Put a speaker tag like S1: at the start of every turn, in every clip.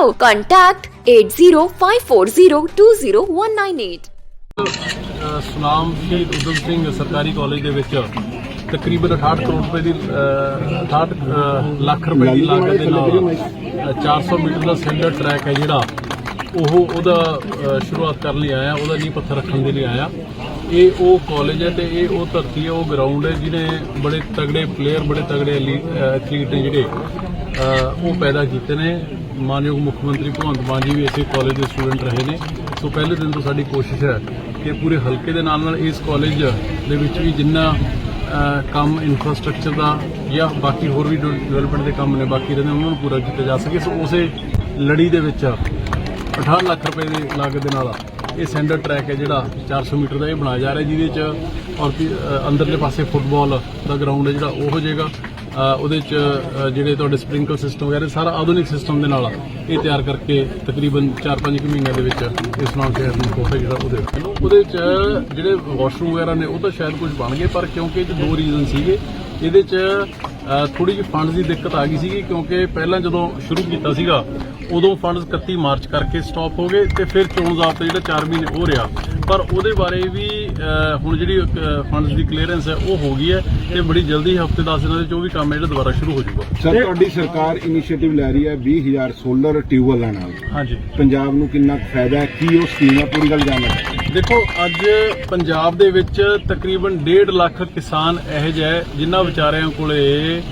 S1: now. Contact 80540201998.
S2: Sunam ਸ਼ਹੀਦ ਉਦਮ ਸਿੰਘ ਸਰਕਾਰੀ college ਦੇ ਵਿੱਚ ਤਕਰੀਬਨ 68 ਕਰੋੜ ਰੁਪਏ ਦੀ ਅ, 68 ਲੱਖ ਰੁਪਏ ਦੀ ਲਾਗਤ ਦੇ ਨਾਲ ਅ, 400 ਮੀਟਰ ਦਾ ਸੈਂਟਰ ਟਰੈਕ ਹੈ ਜਿਹੜਾ ਉਹ ਉਹਦਾ ਅ, ਸ਼ੁਰੂਆਤ ਕਰਨ ਲਈ ਆਇਆ ਉਹਦਾ ਨੀਂਹ ਪੱਥਰ ਰੱਖਣ ਦੇ ਲਈ ਆਇਆ ਇਹ ਉਹ ਕਾਲਜ ਹੈ ਤੇ ਇਹ ਉਹ ਧਰਤੀ ਹੈ ਉਹ ਗਰਾਊਂਡ ਹੈ ਜਿਹਨੇ ਬੜੇ ਤਗੜੇ ਪਲੇਅਰ ਬੜੇ ਤਗੜੇ ਐਥਲੀਟ ਨੇ ਜਿਹੜੇ ਅ, ਉਹ ਪੈਦਾ ਕੀਤੇ ਨੇ ਮਾਨਯੋਗ ਮੁੱਖ ਮੰਤਰੀ ਭਗਵੰਤ ਮਾਨ ਜੀ ਵੀ ਇਸੇ ਕਾਲਜ ਦੇ ਸਟੂਡੈਂਟ ਰਹੇ ਨੇ। ਸੋ ਪਹਿਲੇ ਦਿਨ ਤੋਂ ਸਾਡੀ ਕੋਸ਼ਿਸ਼ ਹੈ ਕਿ ਪੂਰੇ ਹਲਕੇ ਦੇ ਨਾਲ ਨਾਲ ਇਸ ਕਾਲਜ ਦੇ ਵਿੱਚ ਵੀ ਜਿੰਨਾ ਕੰਮ ਇਨਫਰਾਸਟ੍ਰਕਚਰ ਦਾ ਜਾਂ ਬਾਕੀ ਹੋਰ ਵੀ ਡਿਵੈਲਪਮੈਂਟ ਦੇ ਕੰਮ ਨੇ ਬਾਕੀ ਰਹਿੰਦੇ ਉਹਨਾਂ ਨੂੰ ਪੂਰਾ ਕੀਤਾ ਜਾ ਸਕੇ। ਸੋ ਉਸੇ ਲੜੀ ਦੇ ਵਿੱਚ 68 ਲੱਖ ਰੁਪਏ ਦੀ ਲਾਗਤ ਦੇ ਨਾਲ ਇਹ ਸੈਂਟਰ ਟਰੈਕ ਹੈ ਜਿਹੜਾ 400 ਮੀਟਰ ਦਾ ਇਹ ਬਣਾਇਆ ਜਾ ਰਿਹਾ, ਜਿਹਦੇ ਚ ਔਰ ਅੰਦਰਲੇ ਪਾਸੇ ਫੁੱਟਬਾਲ ਦਾ ਗਰਾਊਂਡ ਹੈ ਜਿਹੜਾ ਉਹ ਹੋ ਜਾਏਗਾ। ਉਹਦੇ ਚ ਜਿਹੜੇ ਤੁਹਾਡੇ ਸਪ੍ਰਿੰਕਲ ਸਿਸਟਮ ਵਗੈਰਾ, ਸਾਰਾ ਆਧੁਨਿਕ ਸਿਸਟਮ ਦੇ ਨਾਲ ਇਹ ਤਿਆਰ ਕਰਕੇ ਤਕਰੀਬਨ 4-5 ਕੁ ਮਹੀਨਿਆਂ ਦੇ ਵਿੱਚ ਇਸ ਨਾਲ ਸ਼ਹਿਰ ਨੂੰ ਕੋਫੇ ਜਿਹੜਾ ਉਹਦੇ ਉਹਦੇ ਚ ਜਿਹੜੇ ਵਾਸ਼ਰੂਮ ਵਗੈਰਾ ਨੇ, ਉਹ ਤਾਂ ਸ਼ਾਇਦ ਕੁਝ ਬਣ ਗਏ, ਪਰ ਕਿਉਂਕਿ ਇਹ 'ਚ ਦੋ ਰੀਜ਼ਨ ਸੀਗੇ, ਇਹਦੇ ਚ ਥੋੜੀ ਜਿਹੀ ਫੰਡਸ ਦੀ ਦਿੱਕਤ ਆ ਗਈ ਸੀਗੀ, ਕਿਉਂਕਿ ਪਹਿਲਾਂ ਜਦੋਂ ਸ਼ੁਰੂ ਕੀਤਾ ਸੀਗਾ, ਉਦੋਂ ਫੰਡਸ 31 ਮਾਰਚ ਕਰਕੇ ਸਟਾਪ ਹੋ ਗਏ ਤੇ ਫਿਰ ਚੋਣ ਜ਼ਾਬਤਾ ਜਿਹੜਾ 4 ਮਹੀਨੇ ਉਹ ਰਿਹਾ। ਪਰ ਉਹਦੇ ਬਾਰੇ ਵੀ ਹੁਣ ਜਿਹੜੀ ਫੰਡਸ ਦੀ ਕਲੀਅਰੈਂਸ ਹੈ ਉਹ ਹੋ ਗਈ ਹੈ ਤੇ ਬੜੀ ਜਲਦੀ ਹਫ਼ਤੇ 10 ਦਿਨਾਂ ਦੇ ਵਿੱਚ ਉਹ ਵੀ ਕੰਮ ਜਿਹੜਾ ਦੁਬਾਰਾ ਸ਼ੁਰੂ ਹੋ ਜਾਊਗਾ।
S3: ਸਰ ਤੁਹਾਡੀ ਸਰਕਾਰ ਇਨੀਸ਼ੀਏਟਿਵ ਲੈ ਰਹੀ ਹੈ 20000 ਸੋਲਰ ਟਿਊਬਵੈੱਲਾਂ ਨਾਲ
S2: ਹਾਂਜੀ।
S3: ਪੰਜਾਬ ਨੂੰ ਕਿੰਨਾ ਫਾਇਦਾ ਹੈ? ਕੀ ਉਹ ਸਕੀਮ ਹੈ? ਪੂਰੀ ਗੱਲ ਜਾਣਨਾ
S2: ਦੇਖੋ ਅੱਜ ਪੰਜਾਬ ਦੇ ਵਿੱਚ ਤਕਰੀਬਨ 1.5 ਲੱਖ ਕਿਸਾਨ ਇਹੋ ਜਿਹੇ ਜਿਨ੍ਹਾਂ ਵਿਚਾਰਿਆਂ ਕੋਲੇ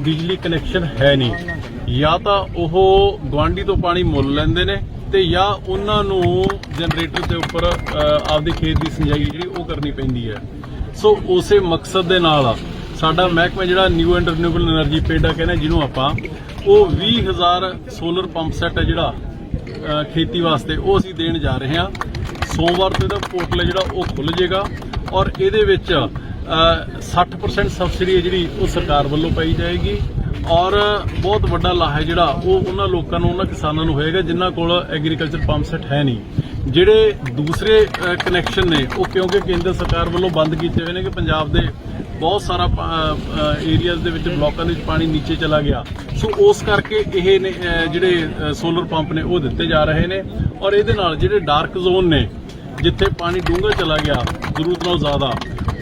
S2: ਬਿਜਲੀ ਕਨੈਕਸ਼ਨ ਹੈ ਨਹੀਂ। ਜਾਂ ਤਾਂ ਉਹ ਗਵਾਂਢੀ ਤੋਂ ਪਾਣੀ ਮੁੱਲ ਲੈਂਦੇ ਨੇ ਤੇ ਜਾਂ ਉਹਨਾਂ ਨੂੰ ਜਨਰੇਟਰ ਦੇ ਉੱਪਰ ਆਪਦੇ ਖੇਤ ਦੀ ਸਿੰਚਾਈ ਜਿਹੜੀ ਉਹ ਕਰਨੀ ਪੈਂਦੀ ਹੈ। ਸੋ ਉਸੇ ਮਕਸਦ ਦੇ ਨਾਲ ਸਾਡਾ ਮਹਿਕਮਾ ਜਿਹੜਾ new and renewable energy PEDA ਕਹਿੰਦੇ, ਜਿਹਨੂੰ ਆਪਾਂ ਉਹ 20000 ਸੋਲਰ ਪੰਪ ਸੈੱਟ ਹੈ ਜਿਹੜਾ ਖੇਤੀ ਵਾਸਤੇ, ਉਹ ਅਸੀਂ ਦੇਣ ਜਾ ਰਹੇ ਹਾਂ। ਸੋਮਵਾਰ ਤੋਂ ਇਹਦਾ ਪੋਰਟਲ ਜਿਹੜਾ, ਉਹ ਖੁੱਲ ਜਾਏਗਾ। ਔਰ ਇਹਦੇ ਵਿੱਚ 60% ਸਬਸਿਡੀ ਜਿਹੜੀ ਉਹ ਸਰਕਾਰ ਵੱਲੋਂ ਪਾਈ ਜਾਏਗੀ। ਔਰ ਬਹੁਤ ਵੱਡਾ ਲਾਹਾ ਜਿਹੜਾ ਉਹ ਉਹਨਾਂ ਲੋਕਾਂ ਨੂੰ, ਉਹਨਾਂ ਕਿਸਾਨਾਂ ਨੂੰ ਹੋਏਗਾ, ਜਿਨ੍ਹਾਂ ਕੋਲ ਐਗਰੀਕਲਚਰ ਪੰਪ ਸੈਟ ਹੈ ਨਹੀਂ। ਜਿਹੜੇ ਦੂਸਰੇ ਕਨੈਕਸ਼ਨ ਨੇ, ਉਹ ਕਿਉਂਕਿ ਕੇਂਦਰ ਸਰਕਾਰ ਵੱਲੋਂ ਬੰਦ ਕੀਤੇ ਹੋਏ ਨੇ ਕਿ ਪੰਜਾਬ ਦੇ ਬਹੁਤ ਸਾਰਾ ਏਰੀਆਜ਼ ਦੇ ਵਿੱਚ ਬਲਾਕਾਂ ਦੇ ਵਿੱਚ ਪਾਣੀ ਨੀਚੇ ਚਲਾ ਗਿਆ। ਸੋ ਉਸ ਕਰਕੇ ਇਹ ਨੇ ਜਿਹੜੇ ਸੋਲਰ ਪੰਪ ਨੇ, ਉਹ ਦਿੱਤੇ ਜਾ ਰਹੇ ਨੇ। ਔਰ ਇਹਦੇ ਨਾਲ ਜਿਹੜੇ ਡਾਰਕ ਜ਼ੋਨ ਨੇ, ਜਿੱਥੇ ਪਾਣੀ ਡੂੰਘਾ ਚਲਾ ਗਿਆ, ਜ਼ਰੂਰਤ ਨਾਲੋਂ ਜ਼ਿਆਦਾ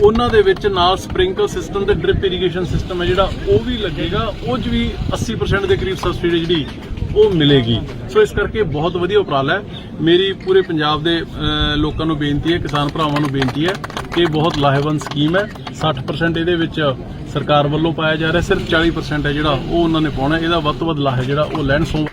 S2: ਉਹਨਾਂ ਦੇ ਵਿੱਚ ਨਾਲ ਸਪ੍ਰਿੰਕਲ ਸਿਸਟਮ ਤੇ ਡ੍ਰਿਪ ਇਰੀਗੇਸ਼ਨ ਸਿਸਟਮ ਹੈ ਜਿਹੜਾ ਉਹ ਵੀ ਲੱਗੇਗਾ, ਉਹ 'ਚ ਵੀ 80% ਦੇ ਕਰੀਬ ਸਬਸਿਡੀ ਜਿਹੜੀ ਉਹ ਮਿਲੇਗੀ। ਸੋ ਇਸ ਕਰਕੇ ਬਹੁਤ ਵਧੀਆ ਉਪਰਾਲਾ ਹੈ। ਮੇਰੀ ਪੂਰੇ ਪੰਜਾਬ ਦੇ ਲੋਕਾਂ ਨੂੰ ਬੇਨਤੀ ਹੈ, ਕਿਸਾਨ ਭਰਾਵਾਂ ਨੂੰ ਬੇਨਤੀ ਹੈ ਕਿ ਇਹ ਬਹੁਤ ਲਾਹੇਵੰਦ ਸਕੀਮ ਹੈ। 60% ਇਹਦੇ ਵਿੱਚ ਸਰਕਾਰ ਵੱਲੋਂ ਪਾਇਆ ਜਾ ਰਿਹਾ, ਸਿਰਫ 40% ਹੈ ਜਿਹੜਾ ਉਹ ਉਹਨਾਂ ਨੇ ਪਾਉਣਾ ਇਹਦਾ ਵੱਧ ਤੋਂ ਵੱਧ ਲਾਹਾ ਜਿਹੜਾ ਉਹ ਲੈਣ ਸੋ